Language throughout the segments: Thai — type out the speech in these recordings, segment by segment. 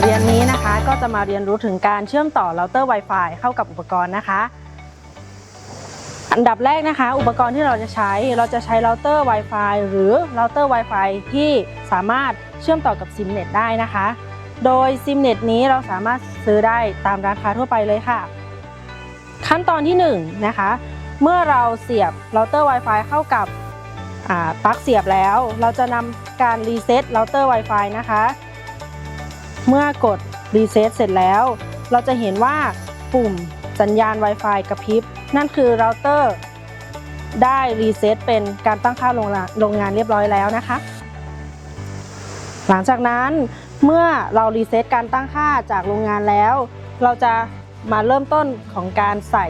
เรียนนี้นะคะก็จะมาเรียนรู้ถึงการเชื่อมต่อเราเตอร์ Wi-Fi เข้ากับอุปกรณ์นะคะ อันดับแรกนะคะ อุปกรณ์ที่เราจะใช้เราจะใช้เราเตอร์ Wi-Fi หรือเราเตอร์ Wi-Fi ที่สามารถเชื่อมต่อกับซิมเน็ตได้นะคะ โดยซิมเน็ตนี้เราสามารถซื้อได้ตามร้านค้าทั่วไปเลยค่ะ ขั้นตอนที่1นะคะเมื่อเราเสียบเราเตอร์ Wi-Fi เข้ากับปลั๊กเสียบแล้ว เราจะนำการรีเซ็ตเราเตอร์ Wi-Fi นะคะ เมื่อกดรีเซ็ตเสร็จแล้ว เราจะเห็นว่าปุ่มสัญญาณ Wi-Fi กระพริบ นั่นคือเราเตอร์ได้รีเซ็ตเป็นการตั้งค่าโรงงานโรงงานเรียบร้อยแล้วนะคะ หลังจากนั้นเมื่อเรารีเซ็ตการตั้งค่าจากโรงงานแล้ว เราจะมาเริ่มต้นของการใส่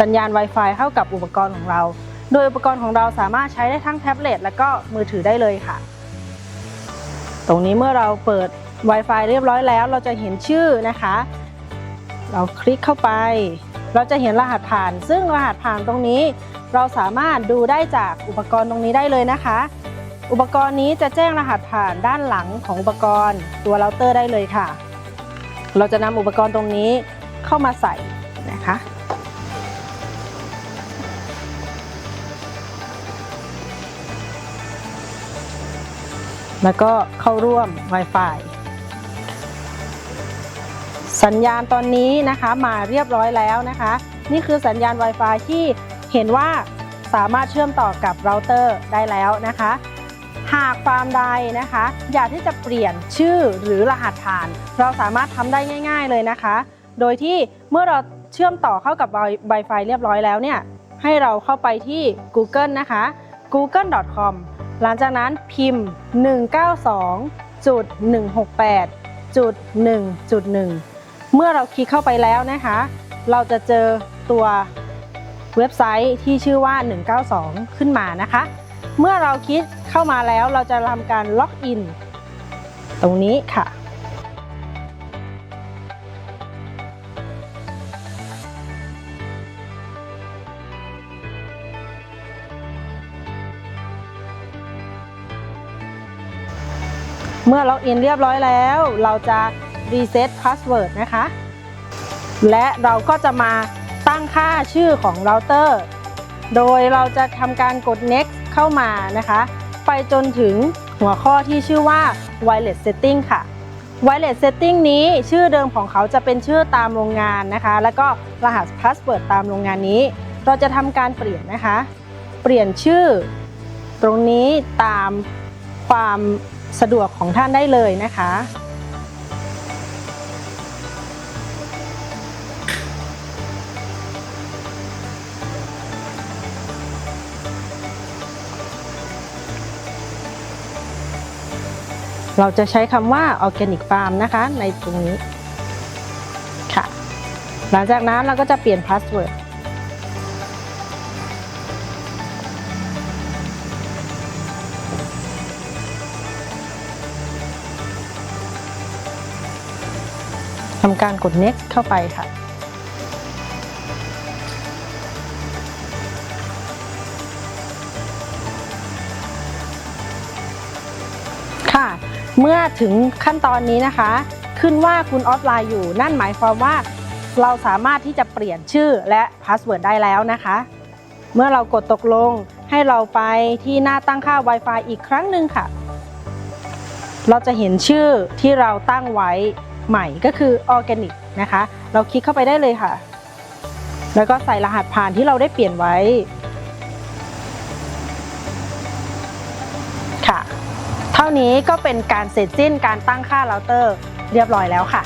สัญญาณ Wi-Fi เข้ากับอุปกรณ์ของเรา โดยอุปกรณ์ของเราสามารถใช้ได้ทั้งแท็บเล็ตและก็มือถือได้เลยค่ะ ตรงนี้เมื่อเราเปิด Wi-Fi เรียบร้อยแล้ว เราจะเห็นชื่อนะคะ เราคลิกเข้าไป เราจะเห็นรหัสผ่าน ซึ่งรหัสผ่านตรงนี้ เราสามารถดูได้จากอุปกรณ์ตรงนี้ได้เลยนะคะ อุปกรณ์นี้จะแจ้งรหัสผ่านด้านหลังของอุปกรณ์ตัวเราเตอร์ได้เลยค่ะ เราจะนำอุปกรณ์ตรงนี้เข้ามาใส่นะคะแล้วก็เข้าร่วม Wi-Fi สัญญาณตอนนี้นะคะมาเรียบร้อยแล้วนะคะ นี่คือสัญญาณ Wi-Fi ที่เห็นว่าสามารถเชื่อมต่อกับเราเตอร์ได้แล้วนะคะ หากฟาร์มใดนะคะ อยากที่จะเปลี่ยนชื่อหรือรหัสผ่าน เราสามารถทำได้ง่าย ๆเลยนะคะ โดยที่เมื่อเราเชื่อมต่อเข้ากับ Wi-Fi เรียบร้อยแล้วเนี่ยให้เราเข้าไปที่ Google นะคะ google.com หลังจากนั้นพิมพ์ 192.168.1.1 เมื่อเราคลิกเข้าไปแล้วนะคะ เราจะเจอตัวเว็บไซต์ที่ชื่อว่า 192 ขึ้นมานะคะ เมื่อเราคลิกเข้ามาแล้วเราจะทำการล็อกอิน ตรงนี้ค่ะเมื่อล็อกอินเรียบร้อยแล้ว เราจะ รีเซ็ตพาสเวิร์ดนะคะ และเราก็จะมาตั้งค่าชื่อของเราเตอร์ โดยเราจะทำการกด next เข้ามานะคะ ไปจนถึงหัวข้อที่ชื่อว่า wireless setting ค่ะ wireless setting นี้ชื่อเดิมของเขาจะเป็นชื่อตามโรงงานนะคะ แล้วก็รหัสพาสเวิร์ดตามโรงงานนี้ เราจะทำการเปลี่ยนนะคะ เปลี่ยนชื่อ ตรงนี้ตามความสะดวกของท่านได้เลยนะคะ เราจะใช้คำว่า organic farm นะคะในตรงนี้ค่ะ หลังจากนั้นเราก็จะเปลี่ยน password ทำการกด next เข้าไปค่ะค่ะ เมื่อถึงขั้นตอนนี้นะคะ ขึ้นว่าคุณออฟไลน์อยู่ นั่นหมายความว่าเราสามารถที่จะเปลี่ยนชื่อและพาสเวิร์ดได้แล้วนะคะ เมื่อเรากดตกลงให้เราไปที่หน้าตั้งค่า Wi-Fi อีกครั้งหนึ่งค่ะ เราจะเห็นชื่อที่เราตั้งไว้ใหม่ก็คือ Organic นะคะ เราคลิกเข้าไปได้เลยค่ะ แล้วก็ใส่รหัสผ่านที่เราได้เปลี่ยนไว้ นี้ก็เป็นการเสร็จสิ้นการตั้งค่าเราเตอร์เรียบร้อยแล้วค่ะ